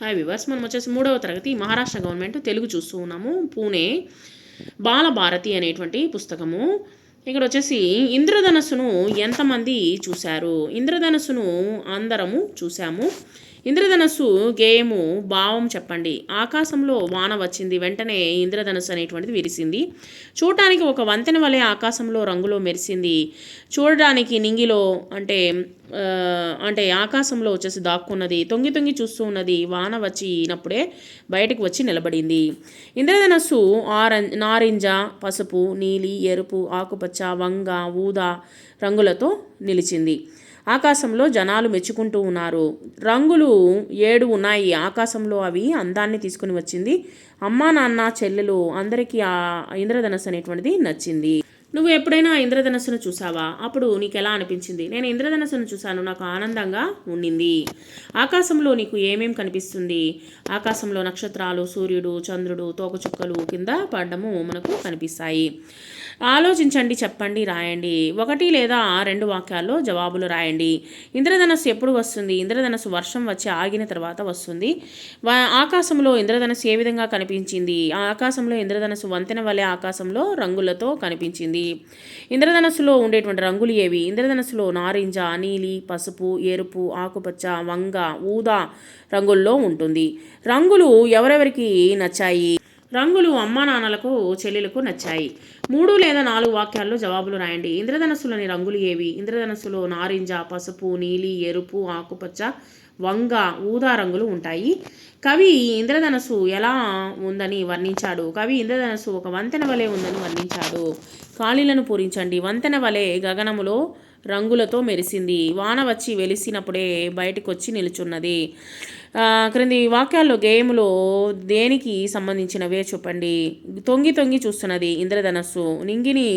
Hi viewers మనం వచ్చేసి మూడవ తరగతి మహారాష్ట్ర గవర్నమెంట్ తెలుగు చూస్తూ ఉన్నాము. పూణే బాలభారతి అనేటువంటి పుస్తకము. ఇక్కడ వచ్చేసి ఇంద్రధనస్సును ఎంతమంది చూశారు? ఇంద్రధనస్సును అందరము చూసాము ఇంద్రధనస్సు గేయము భావం చెప్పండి. ఆకాశంలో వాన వచ్చింది. వెంటనే ఇంద్రధనస్సు అనేటువంటిది విరిసింది. చూడటానికి ఒక వంతెన వలె ఆకాశంలో రంగులో మెరిసింది. చూడడానికి నింగిలో అంటే అంటే ఆకాశంలో వచ్చేసి దాక్కున్నది. తొంగి తొంగి చూస్తూ ఉన్నది. వాన వచ్చినప్పుడే బయటకు వచ్చి నిలబడింది. ఇంద్రధనస్సు ఆరెంజ్ నారింజ పసుపు నీలి ఎరుపు ఆకుపచ్చ వంగ ఊదా రంగులతో నిలిచింది. ఆకాశంలో జనాలు మెచ్చుకుంటూ ఉన్నారు. రంగులు ఏడు ఉన్నాయి. ఆకాశంలో అవి అందాన్ని తీసుకుని వచ్చింది. అమ్మా నాన్న చెల్లెలు అందరికీ ఆ ఇంద్రధనస్సు అనేటువంటిది నచ్చింది. నువ్వు ఎప్పుడైనా ఇంద్రధనస్సును చూసావా? అప్పుడు నీకు ఎలా అనిపించింది? నేను ఇంద్రధనస్సును చూశాను. నాకు ఆనందంగా ఉండింది. ఆకాశంలో నీకు ఏమేం కనిపిస్తుంది? ఆకాశంలో నక్షత్రాలు సూర్యుడు చంద్రుడు తోకచుక్కలు కింద పడ్డము మనకు కనిపిస్తాయి. ఆలోచించండి చెప్పండి రాయండి. ఒకటి లేదా రెండు వాక్యాల్లో జవాబులు రాయండి. ఇంద్రధనస్సు ఎప్పుడు వస్తుంది? ఇంద్రధనస్సు వర్షం వచ్చి ఆగిన తర్వాత వస్తుంది. ఆకాశంలో ఇంద్రధనస్సు ఏ విధంగా కనిపించింది? ఆ ఆకాశంలో ఇంద్రధనస్సు వంతెన వలె ఆకాశంలో రంగులతో కనిపించింది. ఇంద్రధనస్సులో ఉండేటువంటి రంగులు ఏవి? ఇంద్రధనస్సులో నారింజ నీలి పసుపు ఎరుపు ఆకుపచ్చ వంగ ఊదా రంగుల్లో ఉంటుంది. రంగులు ఎవరెవరికి నచ్చాయి? రంగులు అమ్మా నాన్నలకు చెల్లెలకు నచ్చాయి. మూడు లేదా నాలుగు వాక్యాల్లో జవాబులు రాయండి. ఇంద్రధనస్సులోని రంగులు ఏవి? ఇంద్రధనస్సులో నారింజ పసుపు నీలి ఎరుపు ఆకుపచ్చ వంగ ఊదా రంగులు ఉంటాయి. కవి ఇంద్రధనస్సు ఎలా ఉందని వర్ణించాడు? కవి ఇంద్రధనస్సు ఒక వంతెన వలె ఉందని వర్ణించాడు. ఖాళీలను పూరించండి. వంతెన వలె గగనములో రంగులతో మెరిసింది. వాన వచ్చి వెలిసినప్పుడే బయటకు వచ్చి నిలుచున్నది క్రింది వాక్యాల్లో గేయములో దేనికి సంబంధించినవే చెప్పండి. తొంగి తొంగి చూస్తున్నది ఇంద్రధనస్సు. నింగిని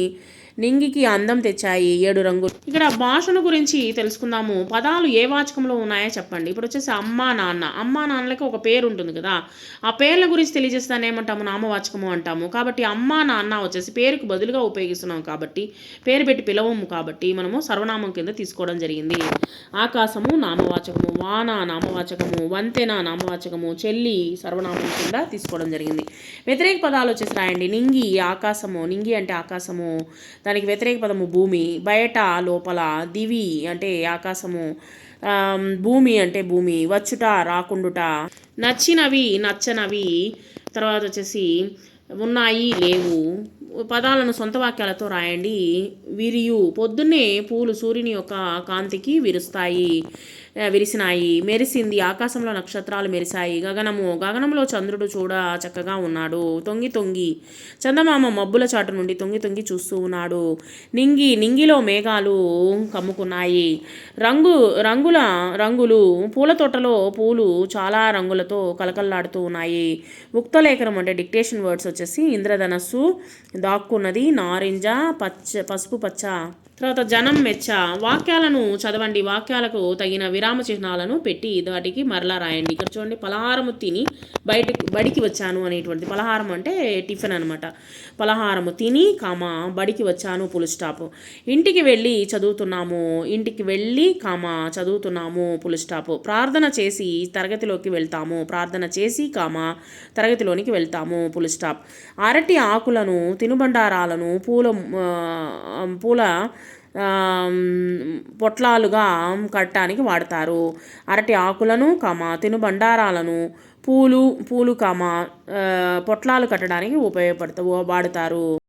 నింగికి అందం తెచ్చాయి ఏడు రంగులు. ఇక్కడ భాషను గురించి తెలుసుకుందాము. పదాలు ఏ వాచకంలో ఉన్నాయో చెప్పండి. ఇప్పుడు వచ్చేసి అమ్మా నాన్న. అమ్మా నాన్నలకి ఒక పేరు ఉంటుంది కదా. ఆ పేర్ల గురించి తెలియజేస్తాను. ఏమంటాము? నామవాచకము అంటాము. కాబట్టి అమ్మా నాన్న వచ్చేసి పేరుకు బదులుగా ఉపయోగిస్తున్నాం కాబట్టి పేరు పెట్టి పిలవము కాబట్టి మనము సర్వనామం కింద తీసుకోవడం జరిగింది. ఆకాశము నామవాచకము. వాన నామవాచకము. వంతెన నామవాచకము. చెల్లి సర్వనామం కింద తీసుకోవడం జరిగింది. వ్యతిరేక పదాలు వచ్చేసి రాయండి. నింగి ఆకాశము. నింగి అంటే ఆకాశము. దానికి వ్యతిరేక పదము భూమి. బయట లోపల దివి అంటే ఆకాశము. భూమి అంటే భూమి. వచ్చుట రాకుండుట. నచ్చినవి నచ్చనవి. తర్వాత వచ్చేసి ఉన్నాయి లేవు. పదాలను సొంత వాక్యాలతో రాయండి. విరియు పొద్దున్నే పూలు సూర్యుని యొక్క కాంతికి విరుస్తాయి. విరిసినాయి. మెరిసింది. ఆకాశంలో నక్షత్రాలు మెరిశాయి. గగనము గగనంలో చంద్రుడు చూడ చక్కగా ఉన్నాడు. తొంగి తొంగి. చందమామ మబ్బుల చాటు నుండి తొంగి తొంగి చూస్తూ ఉన్నాడు. నింగి నింగిలో మేఘాలు కమ్ముకున్నాయి. రంగు రంగుల రంగులు పూల తోటలో పూలు చాలా రంగులతో కలకల్లాడుతూ ఉన్నాయి. ఉక్తలేఖనం అంటే డిక్టేషన్ వర్డ్స్ వచ్చేసి ఇంద్రధనస్సు దాక్కున్నది నారింజ పచ్చ పసుపు పచ్చ. తర్వాత జనం మెచ్చ. వాక్యాలను చదవండి. వాక్యాలకు తగిన విరామ చిహ్నాలను పెట్టి వాటికి మరలా రాయండి. ఇక్కడ చూడండి పలహారము తిని బయటకు బడికి వచ్చాను అనేటువంటి పలహారం అంటే టిఫిన్ అనమాట పలహారము తిని కామ బడికి వచ్చాను పుల్ స్టాప్ ఇంటికి వెళ్ళి చదువుతున్నాము. ఇంటికి వెళ్ళి కామ చదువుతున్నాము పుల్ స్టాప్ ప్రార్థన చేసి తరగతిలోకి వెళ్తాము. ప్రార్థన చేసి కామ తరగతిలోనికి వెళ్తాము పుల్ స్టాప్ అరటి ఆకులను తినుబండారాలను పూల పూల పొట్లాలుగా కట్టడానికి వాడతారు. అరటి ఆకులను కమ తినుబండారాలను పూలు పూలు కమ ఆ, పొట్లాలు కట్టడానికి ఉపయోగపడతా వాడతారు.